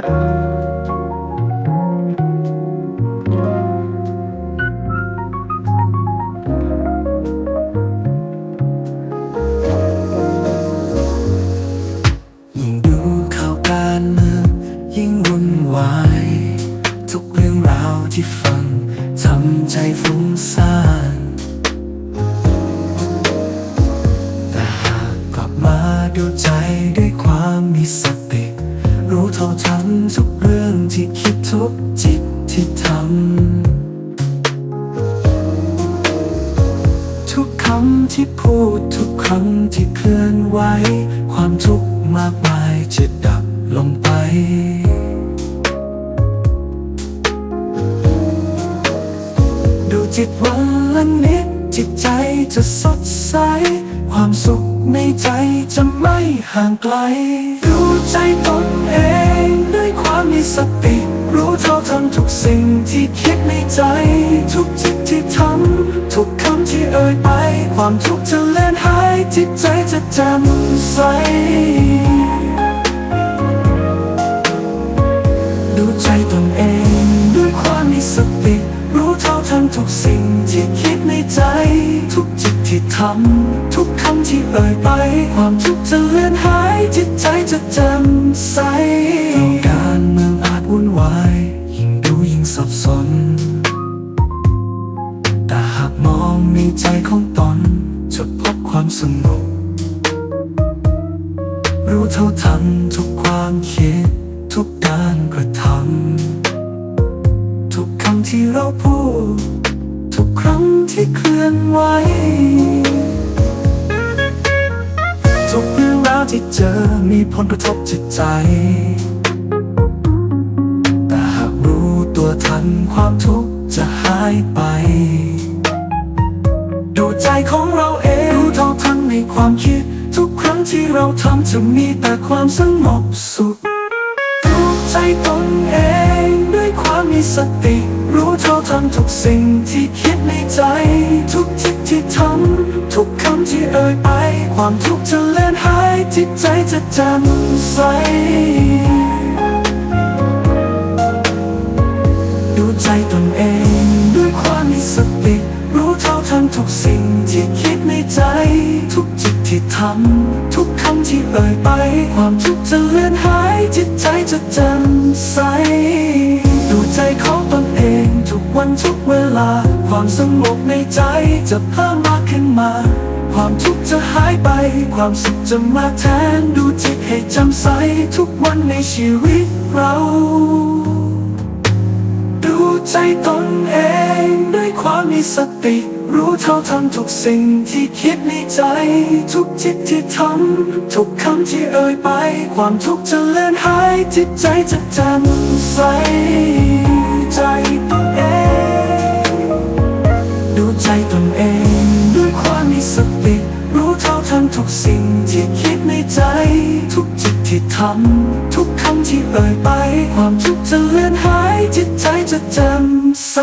better. ทันทุกเรื่องที่คิดทุกจิตที่ทำทุกคำที่พูดทุกครั้งที่เคลื่อนไหวความทุกข์มากมายจะดับลงไปดูจิตวันละนิดจิตใจจะสดใส ความสุขในใจจะไม่ห่างไกล ดูใจตนเอง ด้วยความมีสติ รู้เท่าทันทุกสิ่งที่คิดในใจ ทุกจิตที่ทำทุกคำที่เอ่ยไป ความทุกข์จะเลือนหายจิตใจจะแจ่มใสดูใจตนเองด้วยความมีสติ รู้เท่าทันทุกสิ่งที่คิดในใจ ทุกจิตที่ทำทุกคำที่เอ่ยไป ความทุกข์จะเลือนหายจิตใจจะแจ่มใส วุ่นวาย ยิ่งดูยิ่งสับสน แต่หากมองในใจของตน จะพบความสงบรู้เท่าทันทุกความคิด ทุกการกระทำทุกคำที่เราพูด ทุกครั้งที่เคลื่อนไหวทุกเรื่องราวที่เจอมีผลกระทบจิตใจ นความทุกข์จะหายไป ดูใจของเราเองรู้เท่าทันในความคิด ทุกครั้งที่เราทำจะมีแต่ความสงบสุขรู้ใจตนเองด้วยความมีสติ รู้เท่าทันทุกสิ่งที่คิดในใจ ทุกจิตที่ทำทุกคำที่เอ่ยไป ความทุกข์จะเลือนหายจิตใจจะแจ่มใส ทำทุกคำที่เอ่ยไป ความทุกข์จะเลือนหาย จิตใจจะแจ่มใส ดูใจของตนเอง ทุกวันทุกเวลา ความสงบในใจจะเพิ่มมากขึ้นมา ความทุกข์จะหายไป ความสุขจะมาแทน ดูจิตให้จำใส ทุกวันในชีวิตเรา ดูใจตนเองด้วยความมีสติ รู้เท่าทันทุกสิ่งที่คิดในใจ ทุกจิตที่ทำทุกคำที่เอ่ยไป ความทุกข์จะเลือนหายจิตใจจะแจ่มใสใจตนเองดูใจตนเอง ด้วยความมีสติรู้เท่าทันทุกสิ่งที่คิดในใจ ทุกจิตที่ทำทุกคำที่เอ่ยไป ความทุกข์จะเลือนหายจิตใจจะแจ่มใส